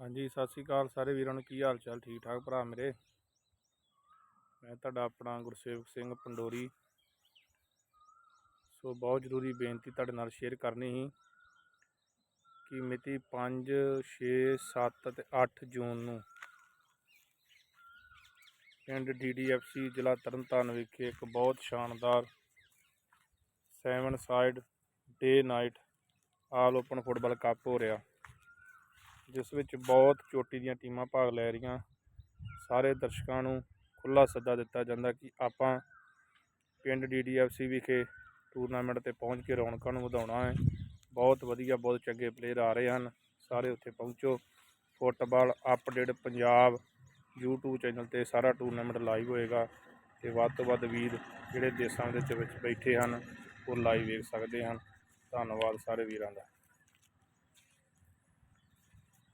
ਹਾਂਜੀ, ਸਤਿ ਸ੍ਰੀ ਅਕਾਲ ਸਾਰੇ ਵੀਰਾਂ ਨੂੰ। ਕੀ ਹਾਲ ਚਾਲ? ਠੀਕ ਠਾਕ ਭਰਾ ਮੇਰੇ? ਮੈਂ ਤੁਹਾਡਾ ਆਪਣਾ ਗੁਰਸੇਵਕ ਸਿੰਘ ਪੰਡੋਰੀ। ਸੋ ਬਹੁਤ ਜ਼ਰੂਰੀ ਬੇਨਤੀ ਤੁਹਾਡੇ ਨਾਲ ਸ਼ੇਅਰ ਕਰਨੀ ਸੀ ਕਿ ਮਿਤੀ 5 6 7 ਅਤੇ 8 ਜੂਨ ਨੂੰ ਪਿੰਡ ਡੀਡੀਐਫਸੀ ਜ਼ਿਲ੍ਹਾ ਤਰਨਤਾਰਨ ਵਿਖੇ ਇੱਕ ਬਹੁਤ ਸ਼ਾਨਦਾਰ seven side day night all open football cup ਹੋ ਰਿਹਾ। ਜਿਸ ਵਿੱਚ ਬਹੁਤ ਚੋਟੀ ਦੀਆਂ ਟੀਮਾਂ ਭਾਗ ਲੈ ਰਹੀਆਂ। ਸਾਰੇ ਦਰਸ਼ਕਾਂ ਨੂੰ ਖੁੱਲਾ ਸੱਦਾ ਦਿੱਤਾ ਜਾਂਦਾ ਕਿ ਆਪਾਂ ਪਿੰਡ ਡੀਡੀਐਫਸੀ ਵਿਖੇ ਟੂਰਨਾਮੈਂਟ ਤੇ ਪਹੁੰਚ ਕੇ ਰੌਣਕਾਂ ਨੂੰ ਵਧਾਉਣਾ ਹੈ। ਬਹੁਤ ਵਧੀਆ, ਬਹੁਤ ਚੰਗੇ ਪਲੇਅਰ ਆ ਰਹੇ ਹਨ। ਸਾਰੇ ਉੱਥੇ ਪਹੁੰਚੋ। Football update Punjab YouTube channel ਤੇ ਸਾਰਾ ਟੂਰਨਾਮੈਂਟ ਲਾਈਵ ਹੋਏਗਾ ਤੇ ਵੱਧ ਤੋਂ ਵੱਧ ਵੀਰ ਜਿਹੜੇ ਦੇਸ਼ਾਂ ਦੇ ਵਿੱਚ ਬੈਠੇ ਹਨ, ਉਹ ਲਾਈਵ ਵੇਖ ਸਕਦੇ ਹਨ। ਧੰਨਵਾਦ ਸਾਰੇ ਵੀਰਾਂ ਦਾ।